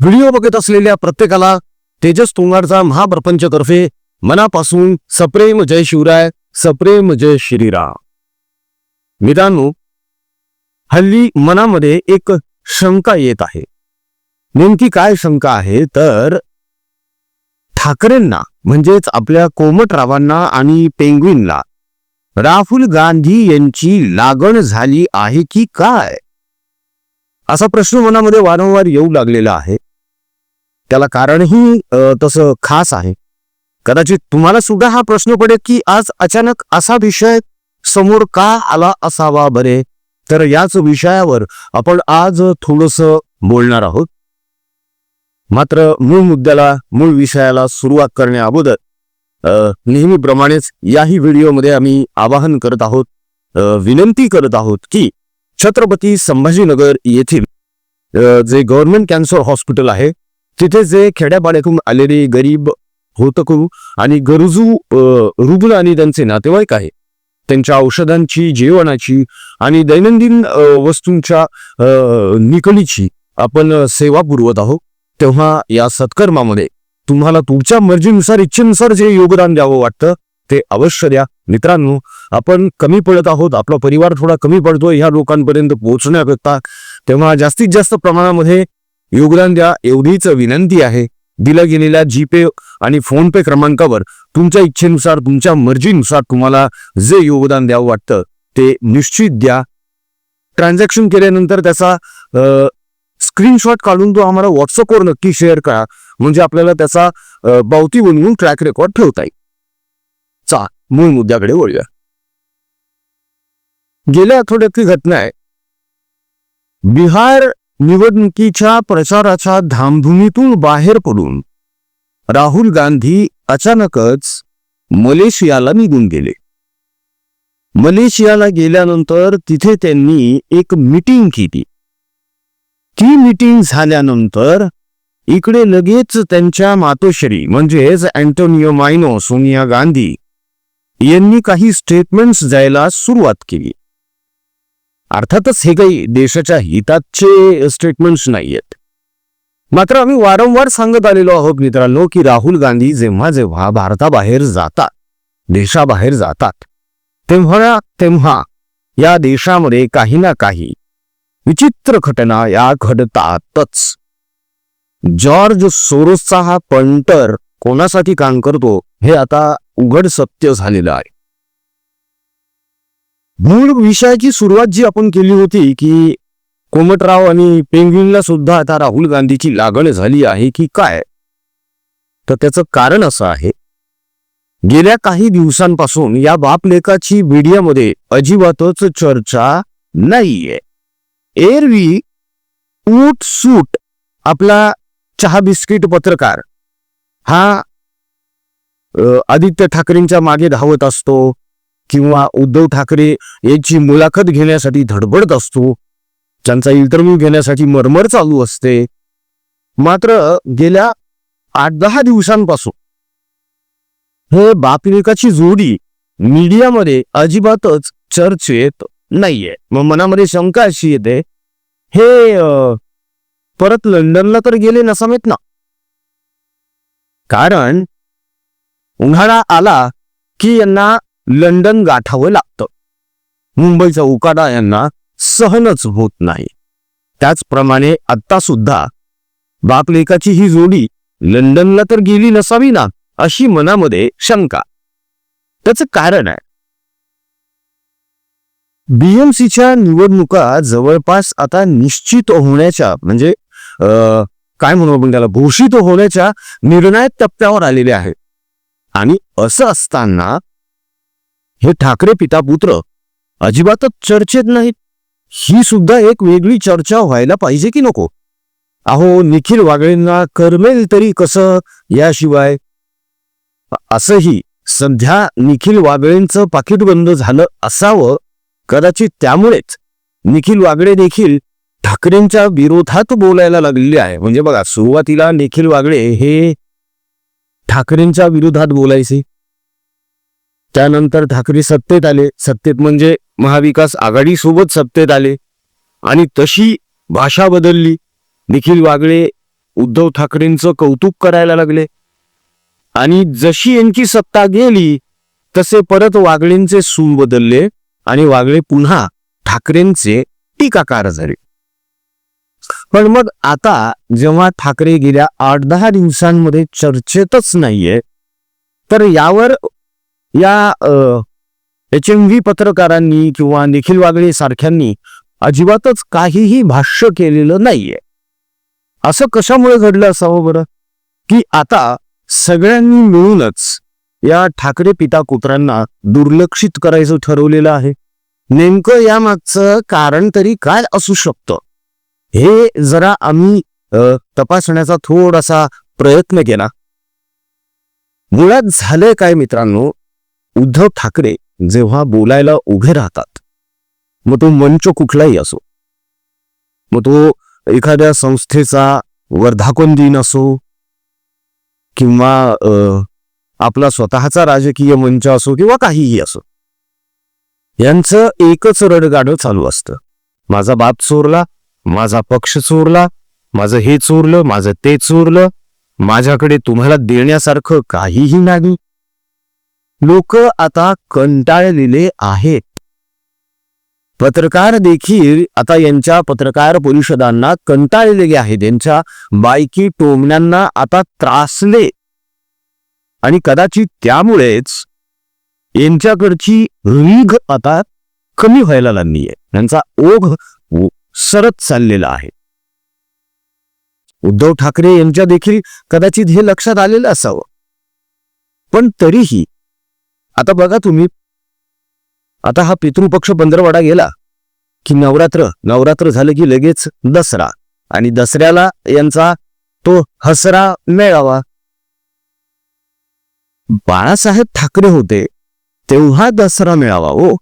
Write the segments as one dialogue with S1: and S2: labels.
S1: Video बघत असलेल्या प्रत्येकाला तेजस तोंगाडचा महाप्रपंचतर्फे मनापासून सप्रेम जय शिवराय सप्रेम जय श्रीराम. मित्रांनो हल्ली मनामध्ये एक शंका येत आहे. नेमकी काय शंका आहे? तर ठाकरेंना म्हणजेच आपल्या कोमटरावांना आणि पेंग्विनला राहुल गांधी यांची लागण झाली आहे की काय? असा प्रश्न मनामध्ये वारंवार येऊ लागलेला आहे. त्याला कारणही तसं खास आहे. कदाचित तुम्हाला सुद्धा हा प्रश्न पडेल की आज अचानक असा विषय समोर का आला असावा बरे? तर याच विषयावर आपण आज थोडस बोलणार आहोत. मात्र मूळ मुद्द्याला मूळ विषयाला सुरुवात करण्या अगोदर नेहमीप्रमाणेच याही व्हिडिओमध्ये आम्ही आवाहन करत आहोत विनंती करत आहोत की छत्रपती संभाजीनगर येथील जे गव्हर्नमेंट कॅन्सर हॉस्पिटल आहे तिथे जे खेड्यापाड्यातून आलेले गरीब होतकरू आणि गरजू रुग्ण आणि त्यांचे नातेवाईक आहे. त्यांच्या औषधांची जेवणाची आणि दैनंदिन वस्तूंच्या निकलीची आपण सेवा पुरवत आहोत. तेव्हा या सत्कर्मामध्ये तुम्हाला तुमच्या मर्जीनुसार इच्छेनुसार जे योगदान द्यावं वाटतं ते अवश्य द्या. मित्रांनो आपण कमी पडत आहोत. आपला परिवार थोडा कमी पडतो ह्या लोकांपर्यंत पोहोचण्याकरता तेव्हा जास्तीत जास्त प्रमाणामध्ये योगदान द्या एवढीच विनंती आहे. दिल्या गेलेल्या जीपे आणि फोन पे क्रमांकावर तुमच्या इच्छेनुसार तुमच्या मर्जीनुसार तुम्हाला जे योगदान द्यावं वाटतं ते निश्चित द्या. ट्रान्झॅक्शन केल्यानंतर त्याचा स्क्रीनशॉट काढून तो आम्हाला व्हॉट्सअपवर नक्की शेअर करा. म्हणजे आपल्याला त्याचा पावती बनवून ट्रॅक रेकॉर्ड ठेवता येईल. चा मूळ मुद्द्याकडे वळूया. गेल्या आठवड्यातली घटना आहे. बिहार निवडणुकीच्या प्रचाराच्या धामधुमीतून बाहेर पडून राहुल गांधी अचानकच मलेशियाला निघून गेले. मलेशियाला गेल्यानंतर तिथे त्यांनी एक मीटिंग केली. ती मीटिंग झाल्यानंतर इकडे लगेच त्यांच्या मातोश्री म्हणजेच अँटोनियो मायनो सोनिया गांधी यांनी काही स्टेटमेंट्स द्यायला सुरुवात केली. अर्थातच हे काही देशाच्या हिताचे स्टेटमेंट्स नाहीयेत. मात्र आम्ही वारंवार सांगत आलेलो आहोत मित्रांनो की राहुल गांधी जेव्हा जेव्हा भारताबाहेर जातात देशाबाहेर जातात तेव्हा तेव्हा या देशामध्ये काही ना काही विचित्र घटना या घडतातच. जॉर्ज सोरोसचा हा पंटर कोणासाठी काम करतो हे आता उघड सत्य झालेलं आहे. मूळ विषयाची सुरुवात जी आपण केली होती की कोमटराव आणि पेंग्विनला सुद्धा आता राहुल गांधीची लागण झाली आहे की काय? तर त्याचं कारण असं आहे. गेल्या काही दिवसांपासून या बापलेकाची मीडियामध्ये अजिबातच चर्चा नाहीये. एरवी ऊट सूट आपला चहा बिस्किट पत्रकार हा आदित्य ठाकरेंच्या मागे धावत असतो. किंवा उद्धव ठाकरे यांची मुलाखत घेण्यासाठी धडबडत असतो त्यांचा इंटरव्ह्यू घेण्यासाठी मरमर चालू असते. मात्र गेल्या आठ दहा दिवसांपासून हे बापलेकाची जोडी मीडियामध्ये अजिबातच चर्चेत नाहीये. मग मनामध्ये शंका अशी येते हे परत लंडनला तर गेले नसावेत ना? कारण उन्हाळा आला की यांना लंडन गाठावं लागतं. मुंबईचा उकाडा यांना सहनच होत नाही. त्याचप्रमाणे आता सुद्धा बापलेकाची ही जोडी लंडनला तर गेली नसावी ना अशी मनामध्ये शंका. त्याचं कारण आहे. बीएमसीच्या निवडणुका जवळपास आता निश्चित होण्याच्या म्हणजे काय म्हणू आपण त्याला घोषित होण्याच्या निर्णायक टप्प्यावर आलेले आहेत. आणि असं असताना हे ठाकरे पिता पुत्र अजिबातच चर्चेत नाहीत. ही सुद्धा एक वेगळी चर्चा व्हायला पाहिजे की नको? अहो निखिल वागळेंना करमेल तरी कसं याशिवाय? असंही सध्या निखिल वागळेंचं पाकिट बंद झालं असावं कदाचित त्यामुळेच निखिल वागळे देखील ठाकरेंच्या विरोधात बोलायला लागलेले आहे. म्हणजे बघा सुरुवातीला निखिल वागळे हे ठाकरेंच्या विरोधात बोलायचे. त्यानंतर ठाकरे सत्तेत आले. सत्तेत म्हणजे महाविकास आघाडी सोबत सत्तेत आले. आणि तशी भाषा बदलली. निखिल वागळे उद्धव ठाकरेंचं कौतुक करायला लागले. आणि जशी यांची सत्ता गेली तसे परत वागळेंचे सूर बदलले आणि वागळे पुन्हा ठाकरेंचे टीकाकार झाले. पण मग आता जेव्हा ठाकरे गेल्या आठ दहा दिवसांमध्ये चर्चेतच नाहीये तर यावर या एच एम व्ही पत्रकारांनी किंवा निखिल वागळे सारख्यांनी अजिबातच काहीही भाष्य केलेलं नाहीये. असं कशामुळे घडलं असावं बरं? की आता सगळ्यांनी मिळूनच या ठाकरे पिता कुत्रांना दुर्लक्षित करायचं ठरवलेलं आहे. नेमकं यामागचं कारण तरी काय असू शकतं? हे जरा आम्ही तपासण्याचा थोडासा प्रयत्न केला. मुळात झालंय काय मित्रांनो? उद्धव ठाकरे जेव्हा बोलायला उभे राहतात मग तो मंच कुठलाही असो मग तो एखाद्या संस्थेचा वर्धापन दिन असो किंवा आपला स्वतःचा राजकीय मंच असो किंवा काहीही असो यांचं एकच रडगाडं चालू असतं. माझा बाप चोरला माझा पक्ष चोरला माझं हे चोरलं माझं ते चोरलं माझ्याकडे तुम्हाला देण्यासारखं काहीही नाही. लोक आता कंटाळलेले आहेत. पत्रकार देखील आता यांच्या पत्रकार परिषदांना कंटाळलेले आहेत. यांच्या बायकी टोमण्यांना आता त्रासले. आणि कदाचित त्यामुळेच यांच्याकडची रीघ आता कमी व्हायला लागलीये. यांचा ओघ सरत चाललेला आहे. उद्धव ठाकरे यांच्या देखील कदाचित हे लक्षात आलेलं असावं. पण तरीही आता बघा तुम्ही. आता हा पितृपक्ष पंधरवडा गेला की नवरात्र नवरात्र झालं की लगेच दसरा आणि दसऱ्याला यांचा तो हसरा मेळावा. बाळासाहेब ठाकरे होते तेव्हा दसरा मेळावा ओ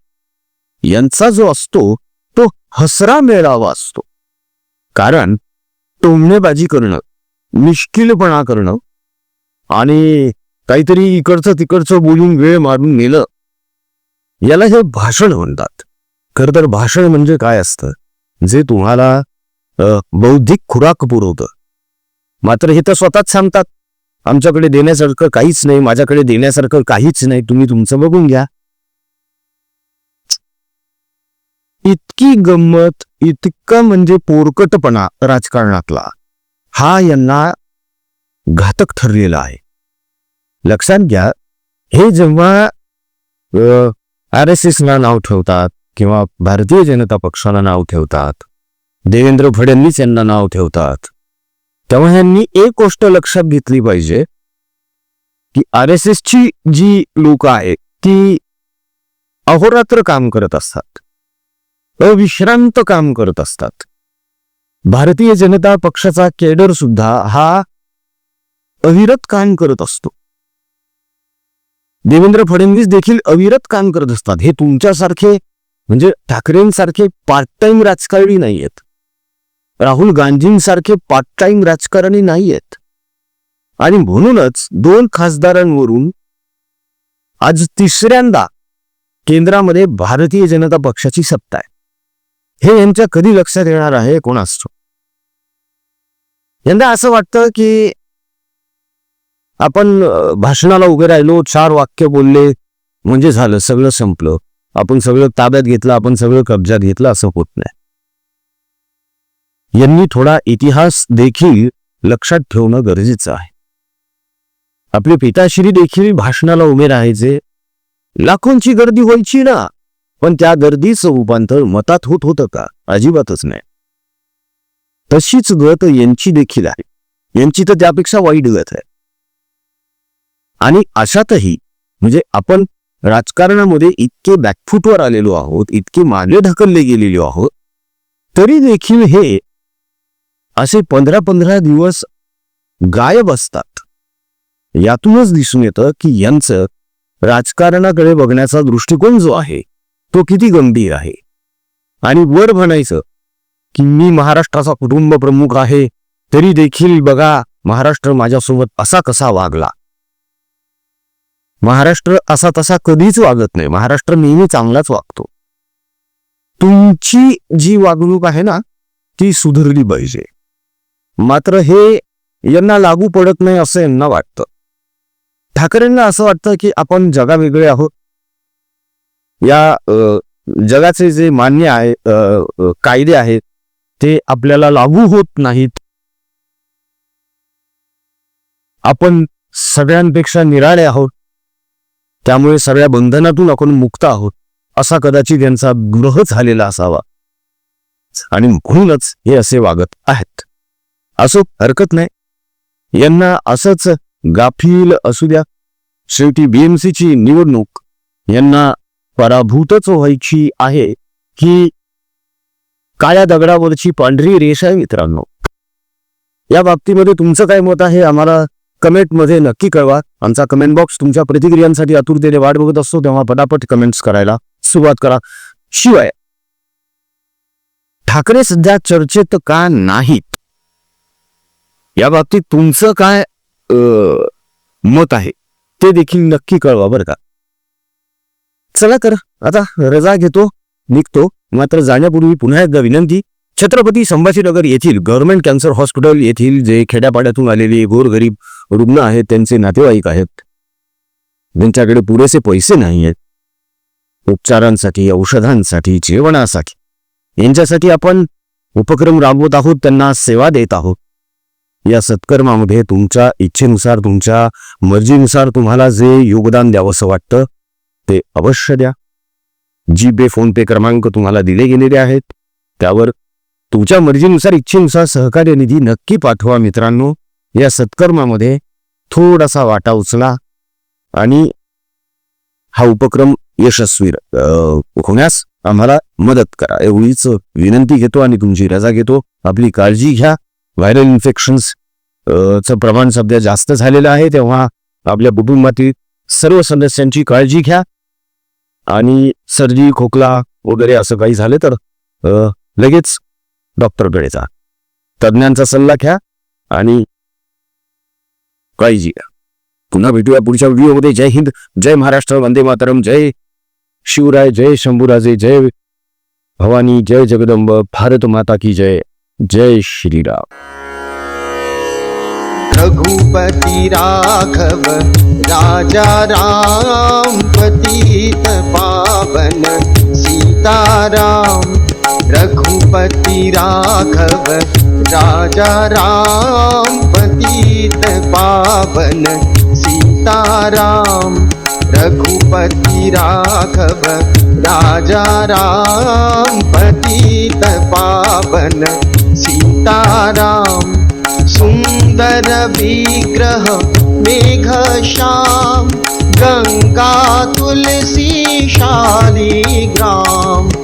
S1: यांचा जो असतो तो हसरा मेळावा असतो. कारण टोमणेबाजी करणं निष्किलपणा करणं आणि काहीतरी इकडचं तिकडचं बोलून वेळ मारून नेलं. याला हे भाषण म्हणतात. खर तर भाषण म्हणजे काय असतं? जे तुम्हाला बौद्धिक खुराक पुरवतं. मात्र हे तर स्वतःच सांगतात. आमच्याकडे देण्यासारखं काहीच नाही माझ्याकडे देण्यासारखं काहीच नाही तुम्ही तुमचं बघून घ्या. इतकी गंमत इतकं म्हणजे पोरकटपणा राजकारणातला हा यांना घातक ठरलेला आहे. लक्षात घ्या हे जेव्हा आर एस एसला नाव ठेवतात किंवा भारतीय जनता पक्षाला नाव ठेवतात देवेंद्र फडणवीस यांना नाव ठेवतात तेव्हा यांनी एक गोष्ट लक्षात घेतली पाहिजे की आर एस एसची जी लोक आहेत ती अहोरात्र काम करत असतात अविश्रांत काम करत असतात. भारतीय जनता पक्षाचा केडर सुद्धा हा अविरत काम करत असतो. देवेंद्र फडणवीस देखील अविरत काम करत असतात. हे तुमच्यासारखे म्हणजे ठाकरेंसारखे पार्ट टाइम राजकारणी नाहीयेत. राहुल गांधींसारखे पार्ट टाइम राजकारणी नाहीयेत. आणि म्हणूनच दोन खासदारांवरून आज तिसऱ्यांदा केंद्रामध्ये भारतीय जनता पक्षाची सत्ता आहे. हे यांच्या कधी लक्षात येणार आहे? कोणास असतो? यंदा असं वाटतं की आपण भाषणाला उभे राहिलो चार वाक्य बोलले म्हणजे झालं सगळं संपलं. आपण सगळं ताब्यात घेतलं आपण सगळं कब्जात घेतलं असं होत नाही. यांनी थोडा इतिहास देखील लक्षात ठेवणं गरजेचं आहे. आपले पिताश्री देखील भाषणाला उभे राहायचे. लाखोंची गर्दी व्हायची ना पण त्या गर्दीचं रूपांतर मतात होत होतं का? अजिबातच नाही. तशीच गत यांची देखील आहे. यांची तर त्यापेक्षा वाईट गत आहे. आणि अशातही म्हणजे आपण राजकारणामध्ये इतके बॅकफूटवर आलेलो आहोत इतके मागे ढकलले गेलेलो आहोत तरी देखील हे असे पंधरा पंधरा दिवस गायब असतात. यातूनच दिसून येतं की यांचं राजकारणाकडे बघण्याचा दृष्टिकोन जो आहे तो किती गंभीर आहे. आणि वर म्हणायचं की मी महाराष्ट्राचा कुटुंब प्रमुख आहे तरी देखील बघा महाराष्ट्र माझ्यासोबत असा कसा वागला. महाराष्ट्र असा तसा कधीच वागत नाही. महाराष्ट्र नेहमी चांगलाच वागतो. तुमची जी वागणूक आहे ना ती सुधरली पाहिजे. मात्र हे यांना लागू पडत नाही असं यांना वाटतं. ठाकरेंना असं वाटतं की आपण जगावेगळे आहोत. या जगाचे जे मान्य आहे कायदे आहेत ते आपल्याला लागू होत नाहीत. आपण सगळ्यांपेक्षा निराळे आहोत. त्यामुळे सगळ्या बंधनातून आपण मुक्त आहोत असा कदाचित यांचा ग्रह झालेला असावा. आणि म्हणूनच हे असे वागत आहेत. असो हरकत नाही. यांना असंच गाफील असू द्या. शेवटी बीएमसीची निवडणूक यांना पराभूतच व्हायची आहे की काळ्या दगडावरची पांढरी रेष आहे मित्रांनो. या बाबतीमध्ये तुमचं काय मत आहे? आम्हाला कमेंटमध्ये नक्की कळवा. आमचा कमेंट बॉक्स तुमच्या प्रतिक्रियांसाठी आतुरतेने वाट बघत असतो तेव्हा पटापट कमेंट्स करायला सुरुवात करा. शिवाय ठाकरे सध्या चर्चेत का नाहीत? या बाबतीत तुमचं काय मत आहे ते देखील नक्की कळवा बरं का. चला तर आता रजा घेतो निघतो. मात्र जाण्यापूर्वी पुन्हा एकदा विनंती छत्रपती संभाजीनगर येथील गव्हर्नमेंट कॅन्सर हॉस्पिटल येथील जे खेड्यापाड्यातून आलेले गोरगरीब रुग्ण आहेत त्यांचे नातेवाईक आहेत. ज्यांच्याकडे पुरेसे पैसे नाही आहेत. उपचारांसाठी औषधांसाठी जेवणासाठी. यांच्यासाठी आपण उपक्रम राबवत आहोत त्यांना सेवा देत आहोत. या सत्कर्मामध्ये तुमच्या इच्छेनुसार तुमच्या मर्जीनुसार तुम्हाला जे योगदान द्यावंसं वाटतं ते अवश्य द्या. जी पे फोन पे क्रमांक तुम्हाला दिले गेलेले आहेत त्यावर तुमच्या मर्जीनुसार इच्छेनुसार सहकार्य निधी नक्की पाठवा मित्रांनो. या सत्कर्मामध्ये थोडासा वाटा उचला आणि हा उपक्रम यशस्वी होण्यास आम्हाला मदत करा. एवढीच विनंती घेतो आणि तुमची रजा घेतो. आपली काळजी घ्या. व्हायरल इन्फेक्शन्स चं प्रमाण सध्या जास्त झालेलं आहे तेव्हा आपल्या कुटुंबातील सर्व सदस्यांची काळजी घ्या. आणि सर्दी खोकला वगैरे असं काही झालं तर लगेच डॉक्टरकडे जा. तज्ज्ञांचा सल्ला घ्या आणि काळजी घ्या. पुन्हा भेटूया पुढच्या व्हिडिओमध्ये. जय हिंद जय महाराष्ट्र वंदे मातरम जय शिवराय जय शंभूराजे जय भवानी जय जगदंब भारत माता की जय जय श्रीराम.
S2: रघुपति राघव राजा राम पतित पावन सीताराम रघुपति राघव राजा राम पतित पावन। सीताराम रघुपति राघव राजा राम पतित पावन। सीताराम सुन्दर विग्रह मेघ श्याम गङ्गा तुलसी शालिग्राम।